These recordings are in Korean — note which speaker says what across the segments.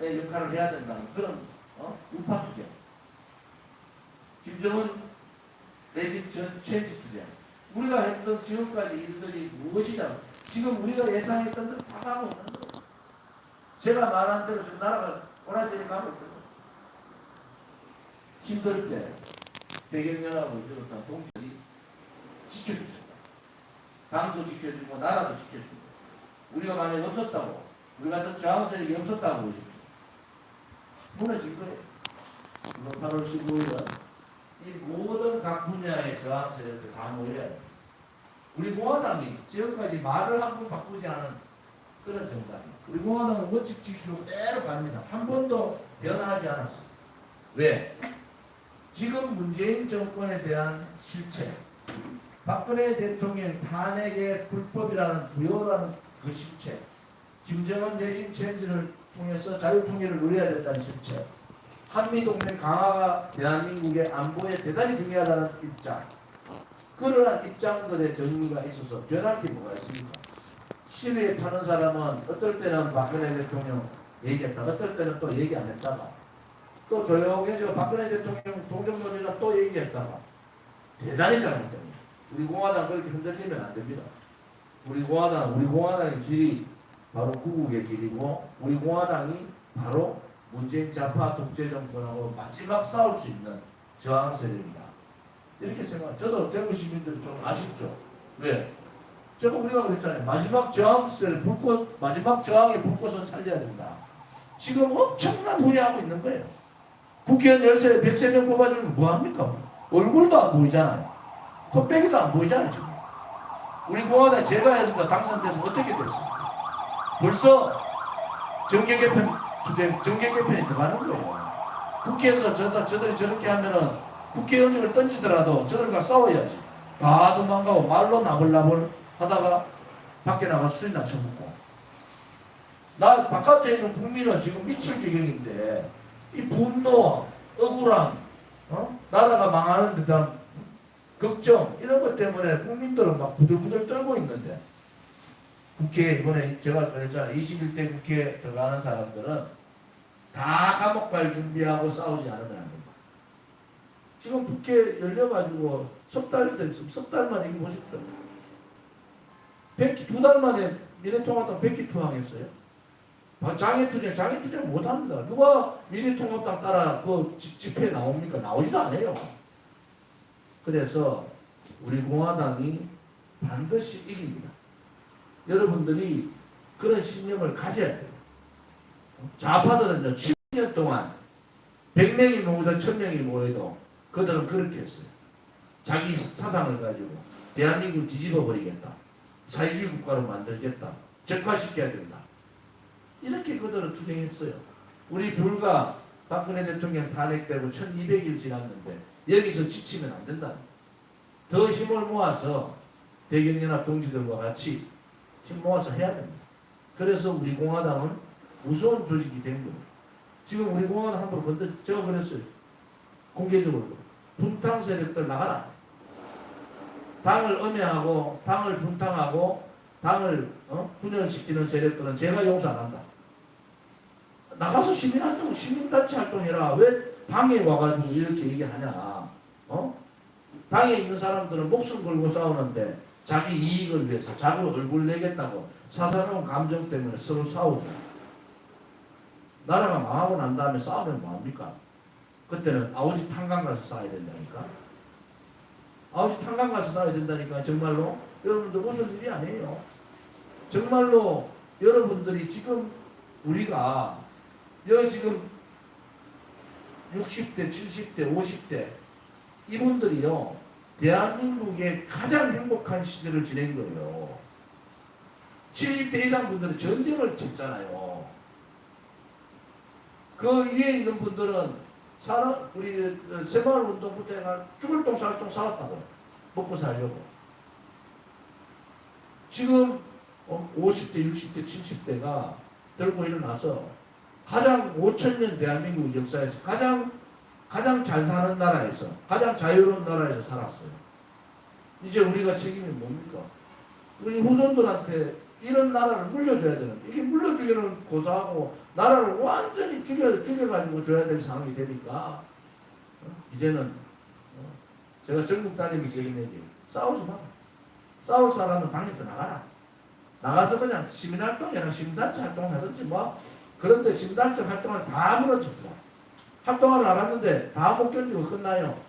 Speaker 1: 역할을 해야 된다는 그런 어? 우파 투쟁. 김정은 내집 전 체인지 투쟁. 우리가 했던 지금까지 일들이 무엇이냐? 지금 우리가 예상했던 대로 다 가고 있는 거예요. 제가 말한 대로 지금 나라가 오라지리 가고 있는 거예요. 힘들 때 대경연합을 비롯한 동지들이 지켜주셨다. 당도 지켜주고 나라도 지켜주고 우리가 만약 없었다고 우리 같은 저항 세력이 없었다고 보십시오. 무너질 거예요. 이번 8월 15일은 이 모든 각 분야의 저항 세력들 다 모여야 돼요. 우리 공화당이 지금까지 말을 한 번 바꾸지 않은 그런 정당이에요. 우리 공화당은 원칙 지키고 그대로 갑니다. 한 번도 변화하지 않았어요. 왜? 지금 문재인 정권에 대한 실체, 박근혜 대통령 탄핵의 불법이라는 부여라는 그 실체, 김정은 내신 체인지를 통해서 자유통일을 누려야 된다는 실체, 한미동맹 강화가 대한민국의 안보에 대단히 중요하다는 입장, 그러한 입장들의 정리가 있어서 변할 게 뭐가 있습니까? 시위에 타는 사람은 어떨 때는 박근혜 대통령 얘기했다, 어떨 때는 또 얘기 안 했다가, 또 조용해져 박근혜 대통령 동정론이라 또 얘기했다가, 대단히 잘못됩니다. 우리 공화당 그렇게 흔들리면 안 됩니다. 우리 공화당, 우리 공화당의 길이 바로 구국의 길이고, 우리 공화당이 바로 문재인 좌파 독재 정권하고 마지막 싸울 수 있는 저항 세력이다. 이렇게 생각. 저도 대구 시민들이 좀 아쉽죠. 왜? 제가 우리가 그랬잖아요. 마지막 저항 세력 불꽃 마지막 저항의 불꽃은 살려야 된다. 지금 엄청난 후회하고 있는 거예요. 국회의원 열세 103명 뽑아주면 뭐합니까? 얼굴도 안 보이잖아요. 콧배기도 안 보이잖아요, 지금. 우리 공화당 제가 했는데 당선돼서 어떻게 됐어요? 벌써 정계 개편, 투쟁, 정계 개편이 들어가는 거예요. 국회에서 저, 저들이 저렇게 하면은 국회의원직을 던지더라도 저들과 싸워야지. 다 도망가고 말로 나불나불 하다가 밖에 나가 술이나 처먹고. 나 바깥에 있는 국민은 지금 미칠 지경인데 이 분노, 억울함, 어? 나라가 망하는 듯한 걱정 이런 것 때문에 국민들은 막 부들부들 떨고 있는데 국회에 이번에 제가 그랬잖아요. 21대 국회에 들어가는 사람들은 다 감옥 갈 준비하고 싸우지 않으면 안 된다. 지금 국회 열려가지고 석달 됐으면 석 달만 이거 보십시오. 백두 달 만에 미래통합당 백기 투항했어요. 아, 장애투쟁, 장애투쟁 못합니다. 누가 미래통합당 따라 그 지- 집회에 나옵니까? 나오지도 않아요. 그래서 우리 공화당이 반드시 이깁니다. 여러분들이 그런 신념을 가져야 돼요. 좌파들은요, 10년 동안 100명이 모이든 1000명이 모여도 그들은 그렇게 했어요. 자기 사상을 가지고 대한민국을 뒤집어 버리겠다. 사회주의 국가로 만들겠다. 적화시켜야 된다. 이렇게 그들은 투쟁했어요. 우리 불과 박근혜 대통령 탄핵되고 1200일 지났는데 여기서 지치면 안 된다. 더 힘을 모아서 대경연합 동지들과 같이 힘 모아서 해야 됩니다. 그래서 우리 공화당은 무서운 조직이 된 거예요. 지금 우리 공화당 함부로 건드, 제가 그랬어요. 공개적으로. 분탕 세력들 나가라. 당을 음해하고, 당을 분탕하고, 당을 어? 분열시키는 세력들은 제가 용서 안 한다. 나가서 시민활동, 시민단체 활동해라. 왜 당에 와가지고 이렇게 얘기하냐. 어? 당에 있는 사람들은 목숨 걸고 싸우는데 자기 이익을 위해서 자기 얼굴 내겠다고 사사로운 감정 때문에 서로 싸우고 나라가 망하고 난 다음에 싸우면 뭐합니까? 그때는 아우지 탄광 가서 싸워야 된다니까. 아우지 탄광 가서 싸워야 된다니까 정말로 여러분들 무슨 일이 아니에요. 정말로 여러분들이 지금 우리가 여기 지금 60대, 70대, 50대 이분들이요 대한민국의 가장 행복한 시절을 지낸 거예요. 70대 이상 분들은 전쟁을 쳤잖아요. 그 위에 있는 분들은 사람 우리 새마을 운동부터 해가 죽을 똥 살 똥 싸웠다고 먹고 살려고. 지금 50대, 60대, 70대가 들고 일어나서 가장 5천 년 대한민국 역사에서 가장 가장 잘 사는 나라에서 가장 자유로운 나라에서 살았어요. 이제 우리가 책임이 뭡니까? 우리 후손들한테 이런 나라를 물려줘야 되는데 이게 물려주기는 고사하고 나라를 완전히 죽여 죽여가지고 줘야 될 상황이 되니까 어? 이제는 어? 제가 전국 다니면서 얘기했지 싸우지 마 싸울 사람은 당에서 나가라 나가서 그냥 시민활동이나 시민단체 활동 하든지 뭐 그런데 시민단체 활동을 다 무너졌다 활동하러 나갔는데 다 못 견디고 끝나요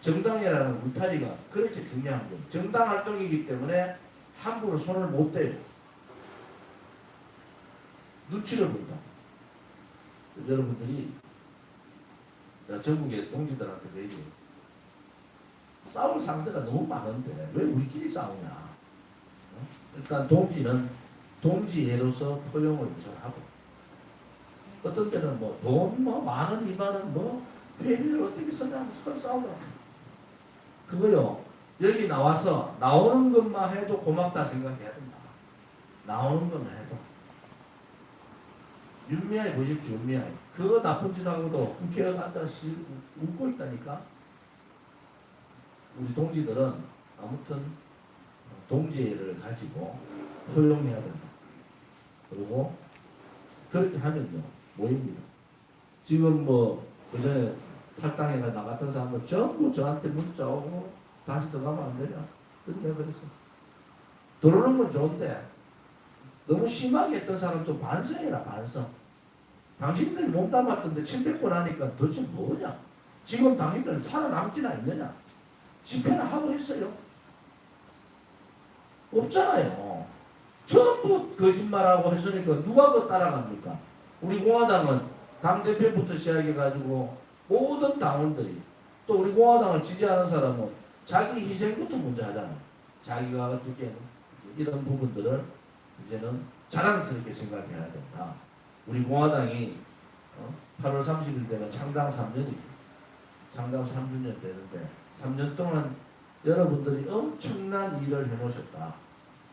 Speaker 1: 정당이라는 울타리가 그렇게 중요한 거예요 정당 활동이기 때문에 함부로 손을 못 대요. 눈치를 본다. 여러분들이 나 전국의 동지들한테 얘기해. 싸울 상대가 너무 많은데 왜 우리끼리 싸우냐. 어? 일단 동지는 동지애로서 포용을 우선 하고 어떤 때는 뭐 돈 뭐 만원 이만원 뭐 회비를 어떻게 쓰냐 서로 싸우더라. 그거요. 여기 나와서 나오는 것만 해도 고맙다 생각해야 된다. 나오는 것만 해도. 윤미아이 보십시오, 윤미아이. 그거 나쁜 짓 하고도 국회에 앉아 시, 웃고 있다니까. 우리 동지들은 아무튼 동지를 가지고 포용해야 된다. 그리고 그렇게 하면요, 모입니다. 지금 뭐, 그전에 탈당해가 나갔던 사람들 전부 저한테 문자 오고 다시 들어가면 안 되냐? 그래서 내가 그랬어. 들어오는 건 좋은데 너무 심하게 했던 사람 좀 반성해라 반성. 당신들이 몸 담았던데 700번 하니까 도대체 뭐냐? 지금 당신들 살아남기나 있느냐? 집회나 하고 있어요? 없잖아요. 전부 거짓말하고 했으니까 누가 그거 따라갑니까? 우리 공화당은 당대표부터 시작해가지고 모든 당원들이 또 우리 공화당을 지지하는 사람은 자기 희생부터 먼저 하잖아. 자기가 어떻게 이런 부분들을 이제는 자랑스럽게 생각해야 된다. 우리 공화당이 어? 8월 30일 되면 창당 3년이죠. 창당 3주년 되는데 3년 동안 여러분들이 엄청난 일을 해놓으셨다.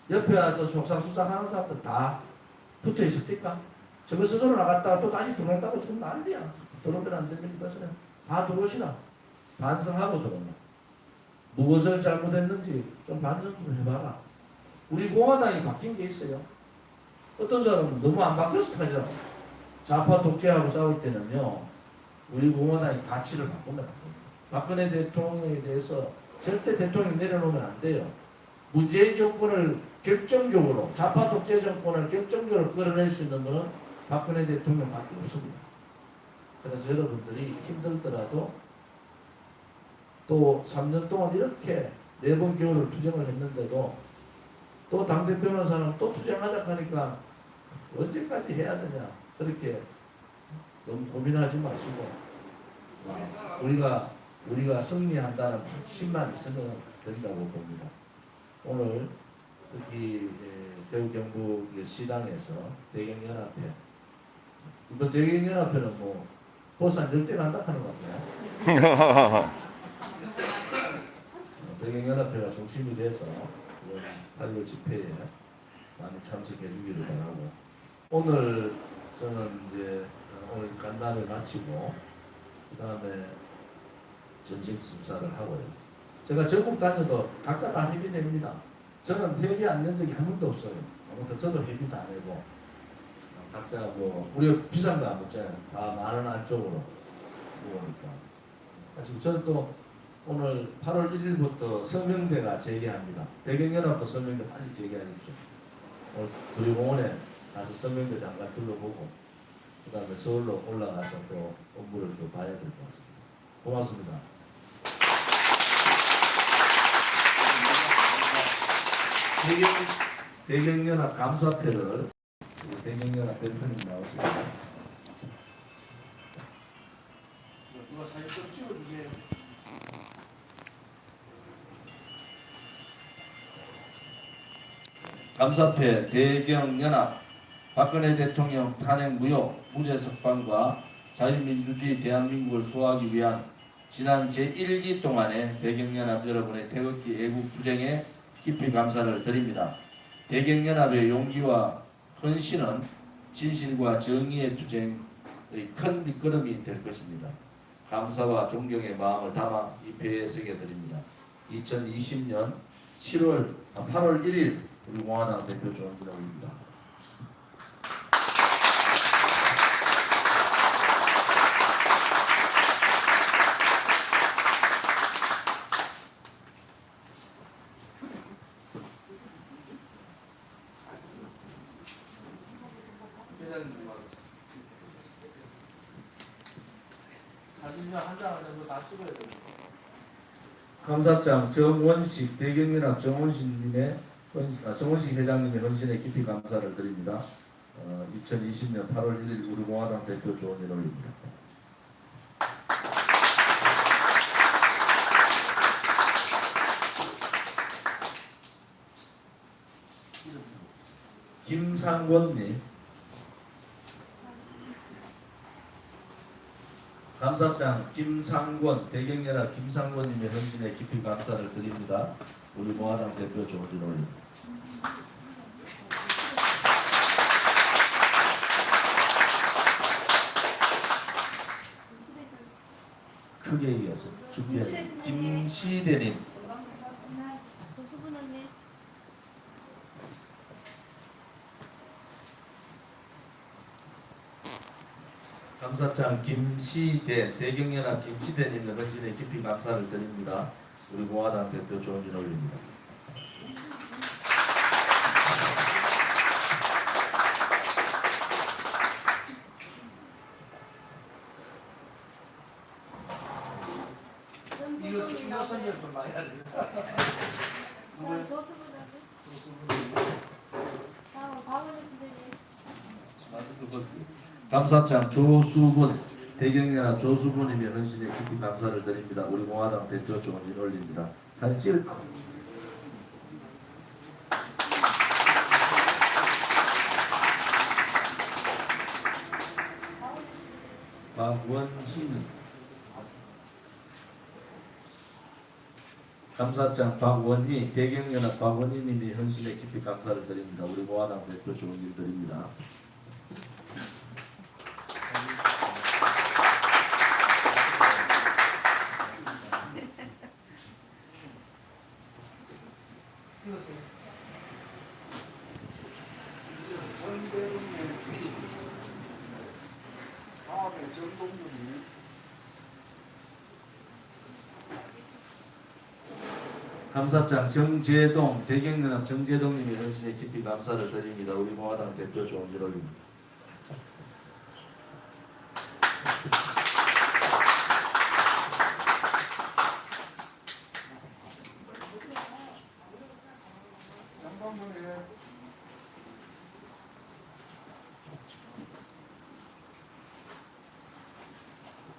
Speaker 1: 옆에 와서 속상수상 하는 사람들 다 붙어 있었을까? 저거 스스로 나갔다가 또 다시 들어온다고 지금 난리야. 들어오면 안? 그냥 다 들어오시라. 반성하고 들어온다. 무엇을 잘못했는지 좀 반성 좀 해봐라. 우리 공화당이 바뀐 게 있어요. 어떤 사람은 너무 안 바뀌어서 타죠. 좌파 독재하고 싸울 때는요, 우리 공화당이 가치를 바꾸면 안 돼요. 박근혜 대통령에 대해서 절대 대통령 내려놓으면 안 돼요. 문재인 정권을 결정적으로, 좌파 독재 정권을 결정적으로 끌어낼 수 있는 것은 박근혜 대통령밖에 없습니다. 그래서 여러분들이 힘들더라도 또 3년 동안 이렇게 네 번 겨울을 투쟁을 했는데도 또 당대표는 사람 또 투쟁하자 하니까 언제까지 해야 되냐 그렇게 너무 고민하지 마시고 아, 우리가 우리가 승리한다는 확신만 있으면 된다고 봅니다. 오늘 특히 예, 대구 경북 시당에서 대경연합회 이번 대경연합회는 뭐 보산 열대 간다 하는 것 같아요. 대경연합회가 중심이 돼서 8월 집회에 많이 참석해 주기를 바라고 오늘 저는 이제 오늘 간담회 마치고 그 다음에 점심 심사를 하고요. 제가 전국 다녀도 각자 다 회비 냅니다. 저는 회비 안 낸 적이 한 번도 없어요. 아무튼 저도 회비도 안 내고 어, 각자 뭐 우리 비싼 거 안 먹잖아요. 다 만원 안쪽으로 모으니까. 지금 저는 또 오늘 8월 1일부터 서명대가 재개합니다. 배경연합도 서명대 빨리 재개하십시오. 오늘 두리공원에 가서 서명대 잠깐 둘러보고 그 다음에 서울로 올라가서 또 업무를 또 봐야 될 것 같습니다. 고맙습니다. 배경, 배경연합 감사패를 배경연합 대표님 나오십니다. 누가 사진 좀 찍어주세요. 감사패 대경연합 박근혜 대통령 탄핵 무효 무죄 석방과 자유민주주의 대한민국을 수호하기 위한 지난 제1기 동안의 대경연합 여러분의 태극기 애국 투쟁에 깊이 감사를 드립니다. 대경연합의 용기와 헌신은 진실과 정의의 투쟁의 큰 밑거름이 될 것입니다. 감사와 존경의 마음을 담아 이 배에 새겨 드립니다. 2020년 7월 아, 8월 1일 우리 공화당 대표 조원진 올립니다.
Speaker 2: 사진요 한장 정도 다 찍어야 돼요.
Speaker 1: 감사장 정원식 대경연합 정원식님의 헌- 아, 정원식 회장님의 헌신에 깊이 감사를 드립니다. 어, 2020년 8월 1일 우리 공화당 대표 조원진 올립니다. 김상권님 감사장 김상권 대경연합 김상권님의 헌신에 깊이 감사를 드립니다. 우리 공화당 대표 조원진 올립니다. 크게 얘기해서 준비해 김시대님
Speaker 3: 조수분 언니
Speaker 1: 감사장 김시대 대경연합 김시대님의 헌신에 깊이 감사를 드립니다. 우리 공화당 대표 조원진 올립니다.
Speaker 2: 이거 선열 좀 많이.
Speaker 1: 감사장 조수분 대경연합 조수분님의 헌신에 깊이 감사를 드립니다. 우리 공화당 대표 조원진 올립니다. 사진 찍을까? 박원희님 감사장 박원희 대경연합 박원희님이 헌신에 깊이 감사를 드립니다. 우리 공화당 대표 조원진 드립니다.
Speaker 2: 찍었어요. 다음에 정동준이
Speaker 1: 감사장 정재동 대경연합 정재동님이 헌신에 깊이 감사를 드립니다. 우리 공화당 대표 조원진 올립니다.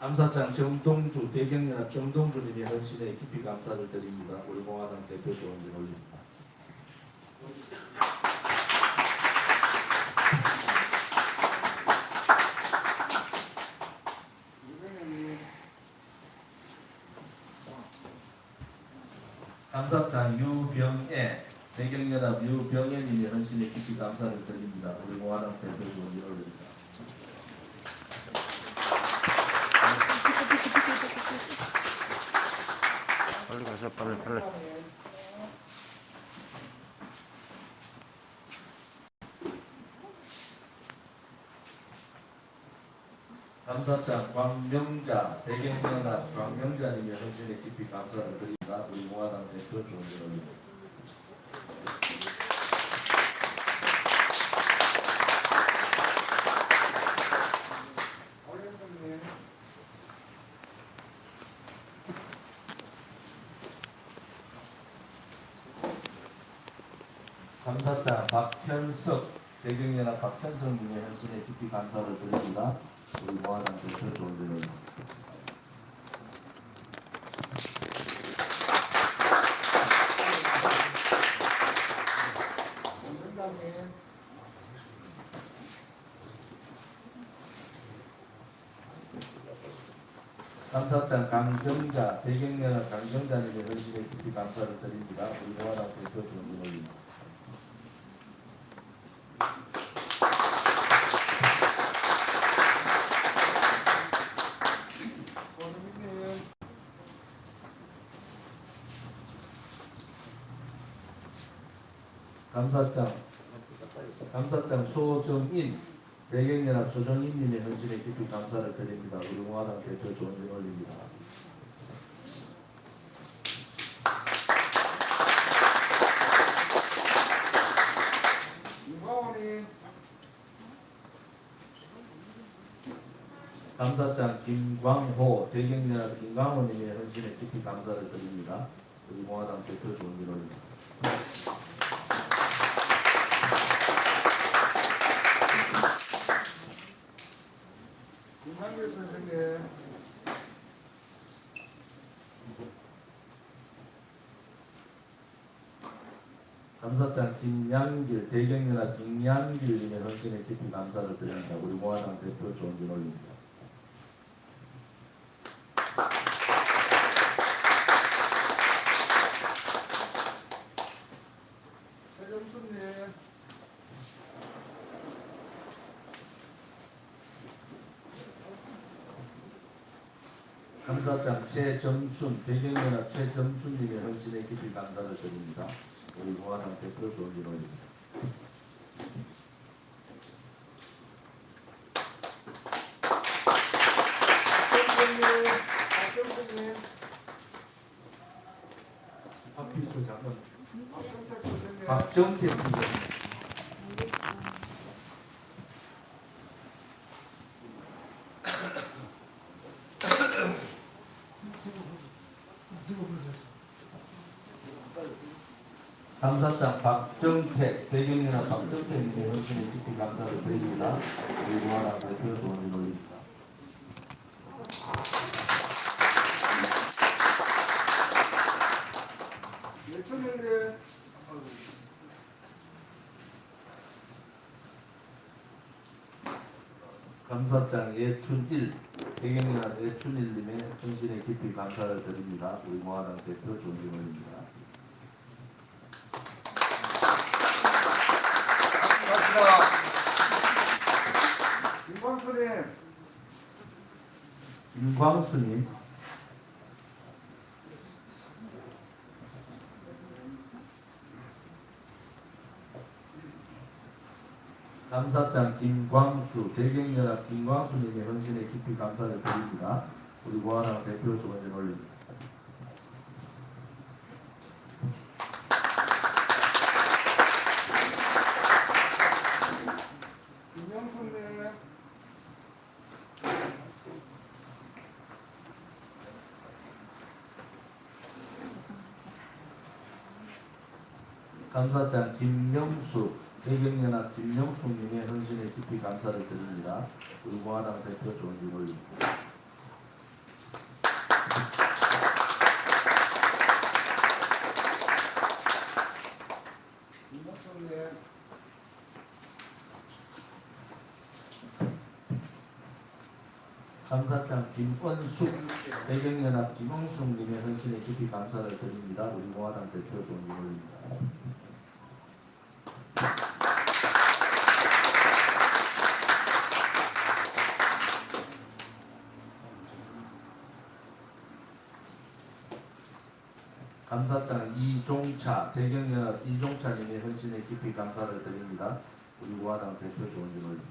Speaker 1: 감사장 정동주 대경연합 정동주님이 헌신에 깊이 감사를 드립니다. 우리 공화당 대표 조원진 올립니다. 감사장 유병애 대경연합 유병애님이 헌신에 깊이 감사를 드립니다. 우리 공화당 대표 조원진 올립니다.
Speaker 4: 빨리 빨리
Speaker 1: 감사장 광명자 대경연합 광명자님의 헌신에 깊이 감사를 드립니다. 우리 공화당 대표 조원진니다.
Speaker 2: 오랜만에
Speaker 1: 감사장 박현석 대경연합 박현석 님의 헌신에 깊이 감사를 드립니다. 우리 대표 조원진 올립니다. 감사장 강정자 대경연합 강정자님의 헌신에 깊이 감사를 드립니다. 우리 대표 조원진 올립니다.
Speaker 2: 원장님
Speaker 1: 감사장 감사장 소정인 대경연합 소정인님의 헌신에 깊이 감사를 드립니다. 우리 공화당 대표 조원진 올립니다. 감사장 김광호 대경연합 김광호님의 헌신에 깊이 감사를 드립니다. 우리 공화당 대표 조원진 올립니다.
Speaker 2: 김한길 선생님
Speaker 1: 감사장 김양길 대경연합 김양길 님의 헌신에 깊이 감사를 드립니다. 우리 공화당 대표 올립니다.
Speaker 2: 최정수님
Speaker 1: 감사장 최정순 대경연합 최정순님의 헌신에 깊이 감사를 드립니다. 우리 공화당 대표 장관
Speaker 2: 박정택 선생님
Speaker 1: 박정태 선생님 감사장 박정태 대경연합 박정태님의 헌신에 깊이 감사를 드립니다. 우리 공화당 대표 조원진 올립니다.
Speaker 2: 예천일님
Speaker 1: 감사장 예춘일 대경연합 예춘일님의 헌신에 깊이 감사를 드립니다. 우리 공화당 대표.
Speaker 2: 갑시다 김광수님
Speaker 1: 김광수님 감사장 김광수 대경연합 김광수님의 헌신에 깊이 감사를 드립니다. 우리 공화당 대표 조원진 올립니다.
Speaker 2: 김영수님
Speaker 1: 감사장 김명수 대경연합 김명수님의 헌신에 깊이 감사를 드립니다. 공화당 대표.
Speaker 2: 김영수님
Speaker 1: 감사장 김권숙 대경연합 김홍숙님의 헌신에 깊이 감사를 드립니다. 우리 공화당 대표 조원진 올립니다. 감사장 이종차 대경연합 이종차님의 헌신에 깊이 감사를 드립니다. 우리 공화당 대표 조원진 올립니다.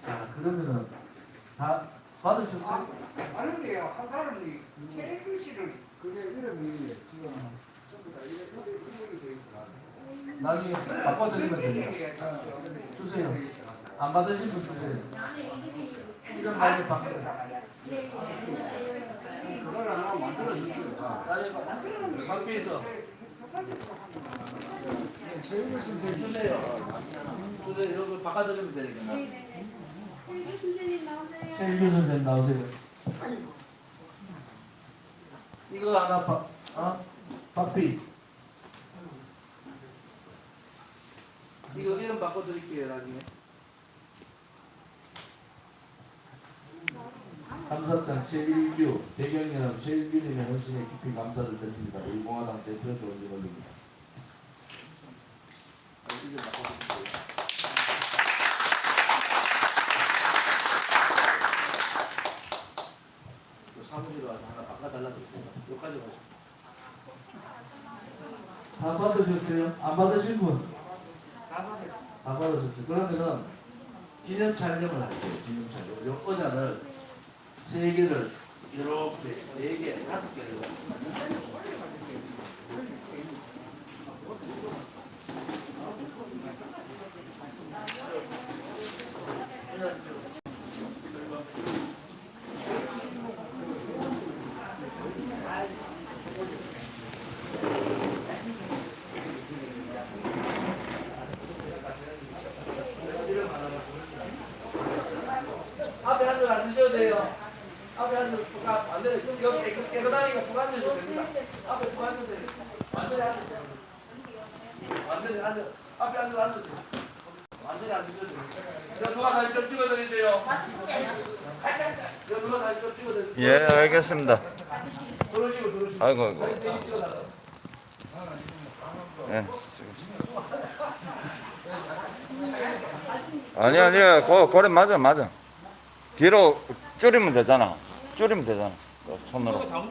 Speaker 1: 자 그러면은 다 받으셨어요?
Speaker 2: 아는데요 한 사람이 최일씨를 그게 이름이 지금 전부 다 이게 이게 이게 돼 있어
Speaker 1: 나중에 바꿔드리면 됩니다. 주세요. 안 받으신 분 주세요. 이런 말을 바꿔.
Speaker 2: 그걸 하나 만들어
Speaker 1: 나중에 밖에서
Speaker 2: 최일씨 선생님
Speaker 1: 주세요. 주세요. 여기 바꿔드리면 되니까.
Speaker 3: 네네네. 최일규 선생님 나오세요.
Speaker 1: 이거 하나 바, 어? 박비. 이거 이름 바꿔드릴게요 나중에. 감사장 최일규, 배경연합 최일규님의 헌신에 깊이 감사를 드립니다. 의공화당 대표 조원진원입니다. 사무실 와서 하나 바꿔달라고 했어요. 여기까지 오세요. 다 받으셨어요? 안 받으신 분?
Speaker 2: 다
Speaker 1: 받으셨어요. 그러면은 기념 촬영을 할게요. 기념 촬영. 요 의자를 세 개를 이렇게 네 개, 다섯 개를 앞에 한 줄 안 드셔도 돼요. 앞에 한 줄, 안 돼요. 여기 깨끗- 깨끗하니까 푹 앉으셔도 됩니다. 앞에 푹 앉으세요. 완전히 앉으세요. 완전히 앉으, 앞에 한 줄 앉으세요. 완전히 앉으셔도 됩니다. 저 누가 사진 좀 찍어드리세요. 저 누가 사진 좀 찍어드리세요. 들어오시고.
Speaker 4: 아이고, 아이고. 예. 아니, 아니, 고, 고래 맞아, 맞아. 뒤로 줄이면 되잖아. 줄이면 되잖아. 그 손으로.
Speaker 2: 이거 잘못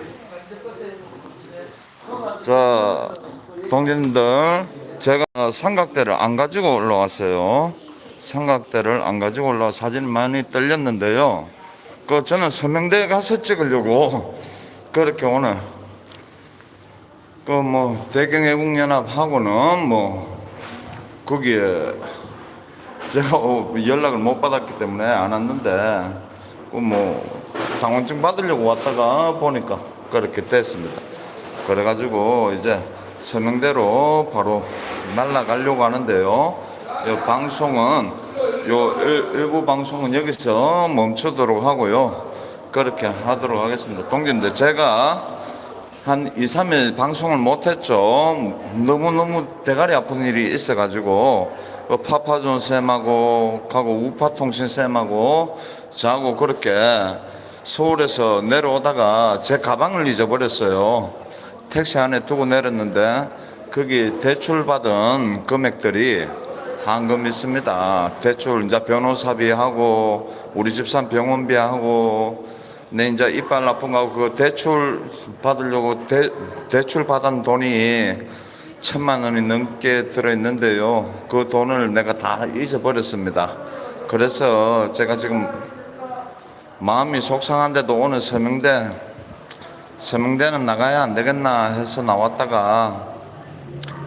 Speaker 1: 있을 것에
Speaker 4: 자, 동진들, 제가 삼각대를 안 가지고 올라왔어요. 삼각대를 안 가지고 올라와 사진 많이 떨렸는데요. 그 저는 서명대에 가서 찍으려고 그렇게 오늘 그 뭐 대경애국연합하고는 뭐 거기에 제가 연락을 못 받았기 때문에 안 왔는데 그뭐 장원증 받으려고 왔다가 보니까 그렇게 됐습니다. 그래가지고 이제 서명대로 바로 날아가려고 하는데요. 이 방송은 요 일, 일부 방송은 여기서 멈추도록 하고요. 그렇게 하도록 하겠습니다. 동기인데 제가 한 2, 3일 방송을 못했죠. 너무너무 대가리 아픈 일이 있어가지고, 그 파파존 쌤하고, 가고 우파통신 쌤하고, 저하고 그렇게 서울에서 내려오다가 제 가방을 잊어버렸어요. 택시 안에 두고 내렸는데, 거기 대출받은 금액들이 한금 있습니다. 대출, 이제 변호사비하고, 우리 집산 병원비하고, 내 이제 이빨 나쁜 거하고 그 대출 받으려고 대, 대출 받은 돈이 천만 원이 넘게 들어 있는데요. 그 돈을 내가 다 잊어버렸습니다. 그래서 제가 지금 마음이 속상한데도 오늘 서명대 서명대는 나가야 안 되겠나 해서 나왔다가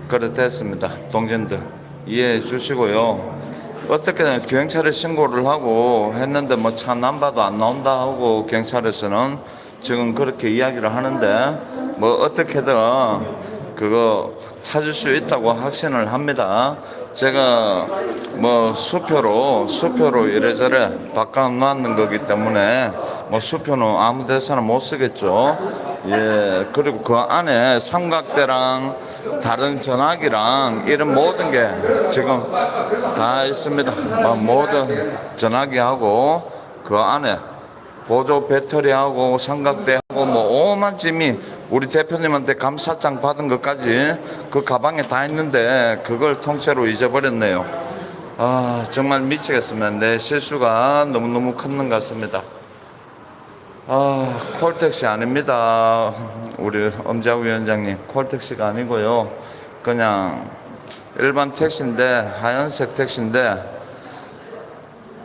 Speaker 4: 그래 됐습니다. 동전들 이해해 주시고요. 어떻게든 경찰에 신고를 하고 했는데 뭐 차 남봐도 안 나온다 하고 경찰에서는 지금 그렇게 이야기를 하는데 뭐 어떻게든 그거 찾을 수 있다고 확신을 합니다. 제가 뭐 수표로 수표로 이래저래 바꿔놓는 거기 때문에 뭐 수표는 아무 데서나 못 쓰겠죠. 예 그리고 그 안에 삼각대랑 다른 전화기랑 이런 모든 게 지금 다 있습니다. 뭐 모든 전화기하고 그 안에 보조 배터리하고 삼각대하고 뭐 오만 짐이 우리 대표님한테 감사장 받은 것까지 그 가방에 다 있는데 그걸 통째로 잊어버렸네요. 아 정말 미치겠습니다. 내 실수가 너무너무 큰 것 같습니다. 아 콜택시 아닙니다. 우리 엄자우 위원장님 콜택시가 아니고요. 그냥 일반 택시인데 하얀색 택시인데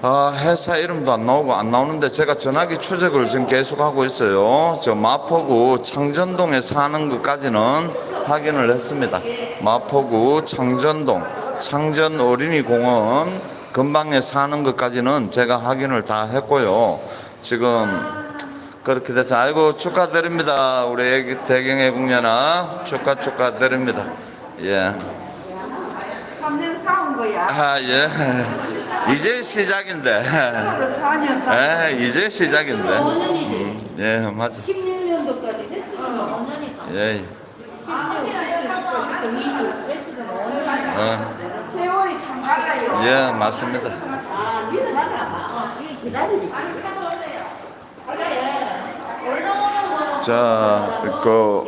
Speaker 4: 아, 회사 이름도 안 나오고 안 나오는데 제가 전화기 추적을 지금 계속 하고 있어요. 저 마포구 창전동에 사는 것까지는 확인을 했습니다. 마포구 창전동 창전 어린이공원 근방에 사는 것까지는 제가 확인을 다 했고요. 지금 그렇게 돼서 아이고 축하드립니다. 우리 애기 대경의 국녀나 축하 축하드립니다. 예.
Speaker 3: 3년 사온 거야.
Speaker 4: 아, 예. 이제 시작인데.
Speaker 3: 서로 4년
Speaker 4: 예, 이제 시작인데.
Speaker 5: 5년이래.
Speaker 4: 예, 맞아.
Speaker 5: 16년도까지 했으면 5년이다.
Speaker 4: 예.
Speaker 5: 16, 17, 18, 19, 20 했으면 5년이다.
Speaker 4: 어,
Speaker 3: 세월이 참 빨라요.
Speaker 4: 예, 맞습니다.
Speaker 3: 아, 니는 맞아. 이게 기다리니까.
Speaker 4: 자, 그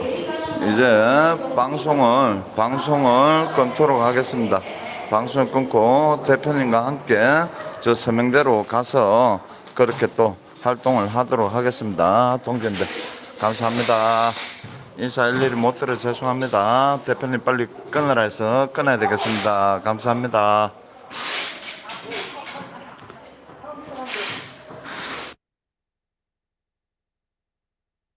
Speaker 4: 이제 방송을 방송을 끊도록 하겠습니다. 방송을 끊고 대표님과 함께 저 서명대로 가서 그렇게 또 활동을 하도록 하겠습니다. 동지인데 감사합니다. 인사 일일이 못 들어 죄송합니다. 대표님 빨리 끊으라 해서 끊어야 되겠습니다. 감사합니다.